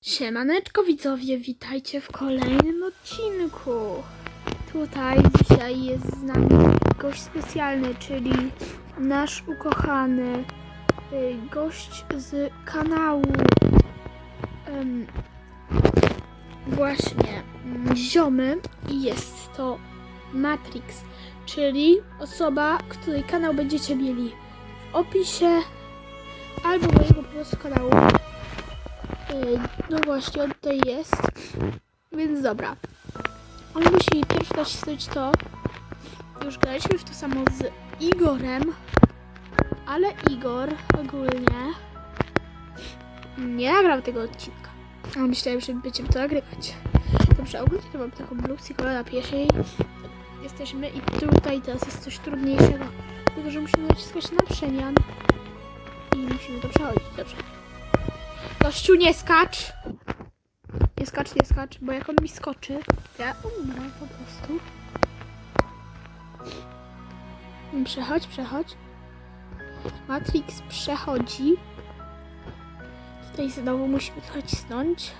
Siemaneczko widzowie, witajcie w kolejnym odcinku. Tutaj dzisiaj jest z nami gość specjalny, czyli nasz ukochany y, gość z kanału właśnie mm, Ziomy i jest to Matrix, czyli osoba, której kanał będziecie mieli w opisie albo mojego po prostu kanału No właśnie, on tutaj jest. Więc dobra. On musi pierwszy nacisnąć to. Już graliśmy w to samo z Igorem. Ale Igor ogólnie nie nagrał tego odcinka. A myślałem, że będziemy to nagrywać. Dobrze, ogólnie to mam taką bluzkę na piesiej. Jesteśmy i tutaj teraz jest coś trudniejszego. Tylko, że musimy naciskać na przemian. I musimy to przechodzić. Dobrze. Gościu, nie skacz! Nie skacz, nie skacz, bo jak on mi skoczy, ja umrę po prostu. Przechodź, przechodź. Matrix przechodzi. Tutaj znowu musimy nacisnąć.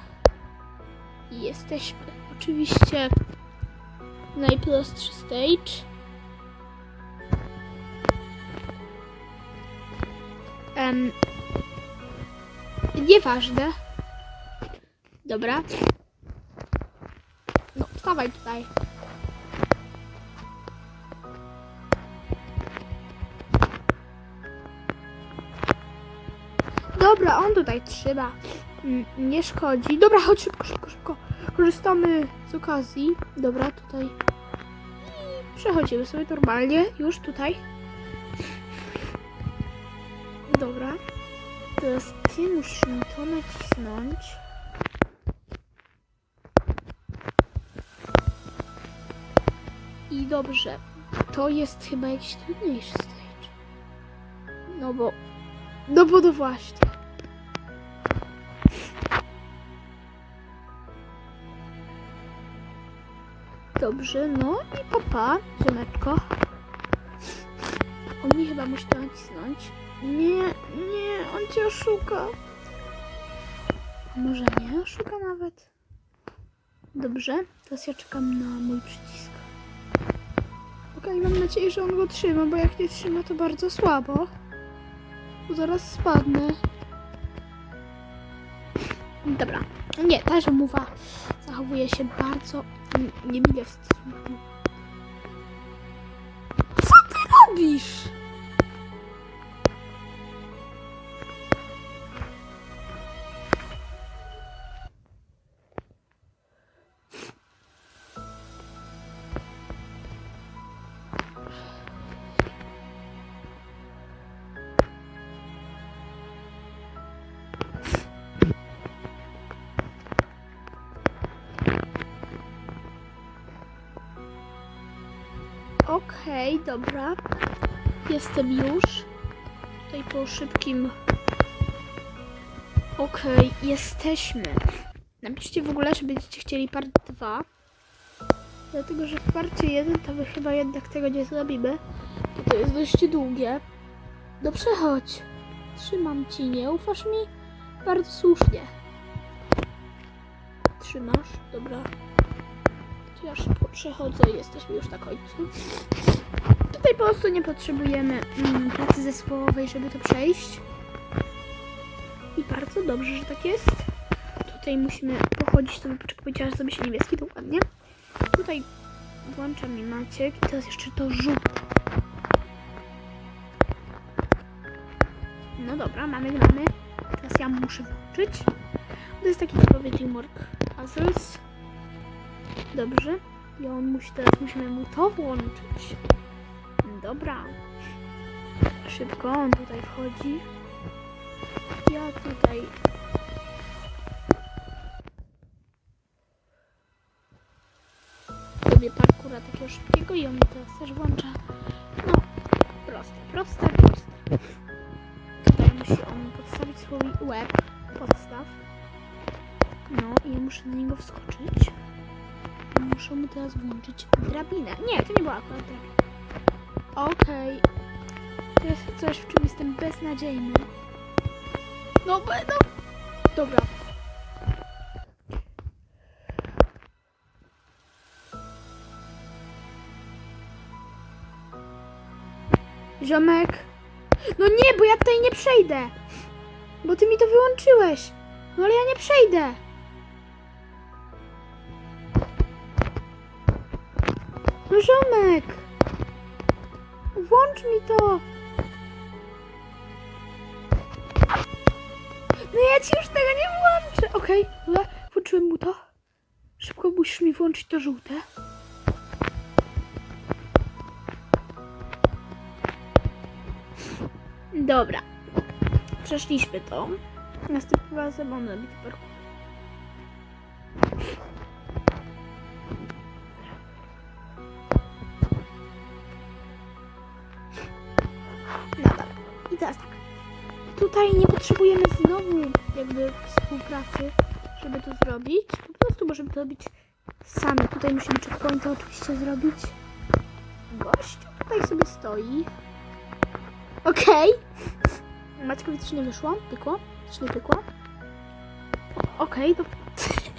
I jesteśmy. Oczywiście najprostszy stage. Em, Nieważne. Dobra. No, wstawaj tutaj. Dobra, on tutaj trzyma. Mm, Nie szkodzi. Dobra, chodź szybko, szybko, szybko. Korzystamy z okazji. Dobra, tutaj. I przechodzimy sobie normalnie. Już tutaj. Dobra. Teraz ty musisz to nacisnąć. I dobrze. To jest chyba jakiś trudniejszy stage. No bo... No bo to właśnie. Dobrze, no i papa, ziomeczko. On mi chyba musi to nacisnąć. Nie, nie, on cię oszuka. Może nie oszuka nawet? Dobrze, teraz ja czekam na mój przycisk. Okej, mam nadzieję, że on go trzyma, bo jak nie trzyma, to bardzo słabo. Bo zaraz spadnę. Dobra. Nie, ta żamowa zachowuje się bardzo niemile w stosunku. Co ty robisz? Dobra. Jestem już. Tutaj po szybkim. Okej, jesteśmy. Napiszcie w ogóle, że będziecie chcieli part 2. Dlatego, że w parcie 1 to my chyba jednak tego nie zrobimy. Bo to jest dość długie. No przechodź. Trzymam ci, nie ufasz mi? Bardzo słusznie. Trzymasz? Dobra. To ja szybko przechodzę i jesteśmy już na końcu. Tutaj po prostu nie potrzebujemy mm, pracy zespołowej, żeby to przejść. I bardzo dobrze, że tak jest. Tutaj musimy pochodzić sobie, poczekać aż sobie się niebieski to ładnie. Tutaj włącza mi Maciek i teraz jeszcze to żółte. No dobra, mamy, mamy. Teraz ja muszę włączyć. To jest taki typowy Teamwork Puzzles. Dobrze. I on musi, teraz musimy mu to włączyć. Dobra. Szybko on tutaj wchodzi. Ja tutaj. Robię parkura takiego szybkiego i on mi teraz też włącza. No, proste, proste, proste. Tutaj musi on podstawić swój łeb. Podstaw. No i ja muszę na niego wskoczyć. Muszę mu teraz włączyć drabinę. Nie, to nie była akurat drabina. Okej. Okay. To jest coś, w czym jestem beznadziejny. No, no. Dobra. Ziomek. No nie, bo ja tutaj nie przejdę. Bo ty mi to wyłączyłeś. No ale ja nie przejdę. No ziomek. Włącz mi to. No ja ci już tego nie włączę. Okej, dobra, włączyłem mu to. Szybko musisz mi włączyć to żółte. Dobra. Przeszliśmy to. Następnym razem to parkour. Teraz tak. Tutaj nie potrzebujemy znowu jakby współpracy, żeby to zrobić. Po prostu możemy to robić sami. Tutaj musimy checkpointy oczywiście zrobić. Gościu tutaj sobie stoi. Okej. Maćkowi też nie wyszło. Pykło. Też nie pykło. Okej, to...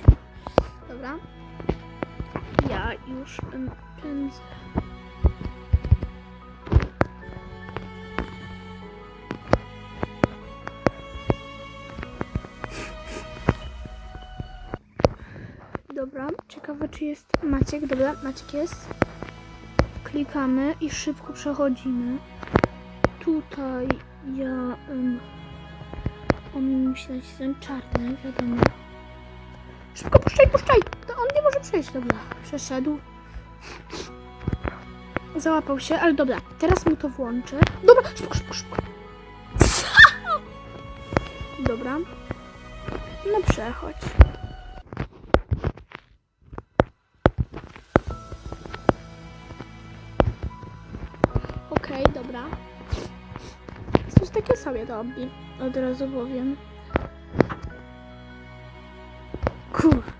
Dobra. Ja już pędzę. Dobra, ciekawe czy jest Maciek. Dobra, Maciek jest. Klikamy i szybko przechodzimy. Tutaj ja... Um, on musi nacisnąć czarny, wiadomo. Szybko puszczaj, puszczaj! To on nie może przejść, dobra. Przeszedł. Załapał się, ale dobra, teraz mu to włączę. Dobra, szybko, szybko, szybko. Dobra. No przechodź. Okej, dobra. Coś takie sobie robi. Od razu powiem. Kurde.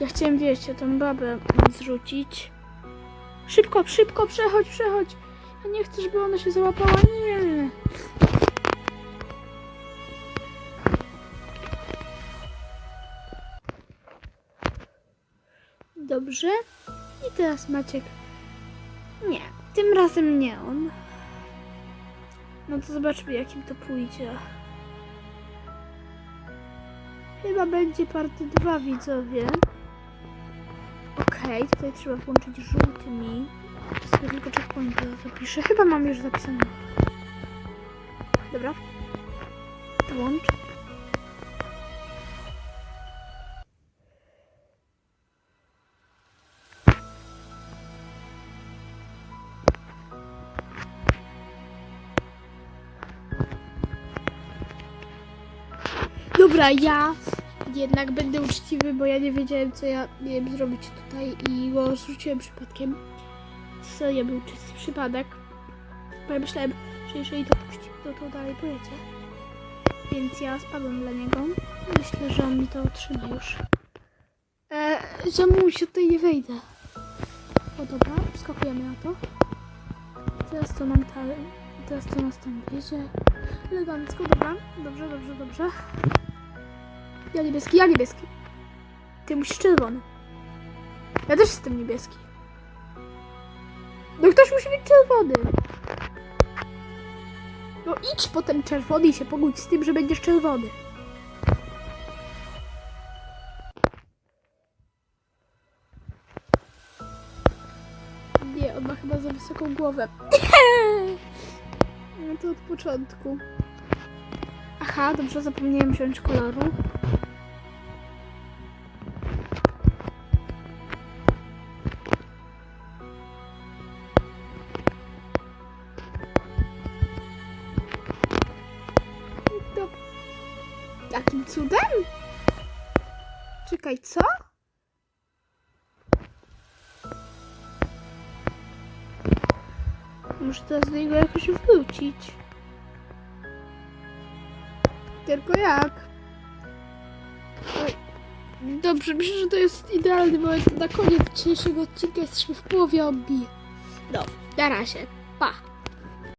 Ja chciałem, wiecie, tą babę zrzucić. Szybko, szybko, przechodź, przechodź. Ja nie chcę, żeby ona się załapała. Nie. Dobrze. I teraz Maciek. Nie, tym razem nie on. No to zobaczmy, jakim to pójdzie. Chyba będzie part 2, widzowie. Okej, tutaj trzeba włączyć żółtymi. Sobie tylko checkpointy zapiszę. Chyba mam już zapisane. Dobra. Włącz. Dobra, ja jednak będę uczciwy, bo ja nie wiedziałem, co ja miałem zrobić tutaj i go zrzuciłem przypadkiem. Co ja był czysty przypadek. Bo ja myślałem, że jeżeli to puści, to to dalej pojedzie. Więc ja spadłem dla niego. Myślę, że on mi to otrzyma już. E, że mu się tutaj nie wejdę. O dobra, wskakujemy na to. Teraz to nam ta, teraz to nas tam bierze. Elegancko, dobra. Dobrze, dobrze, dobrze. Ja niebieski, ja niebieski. Ty musisz czerwony. Ja też jestem niebieski. No ktoś musi być czerwony. No idź potem czerwony i się pogódź z tym, że będziesz czerwony. Nie, on ma chyba za wysoką głowę. No to od początku. Aha, dobrze, zapomniałem wziąć koloru. Czekaj, co? Muszę teraz do niego jakoś wrócić. Tylko jak? Dobrze, myślę, że to jest idealny moment na koniec dzisiejszego odcinka. Jesteśmy w połowie obi. No, na razie. Pa!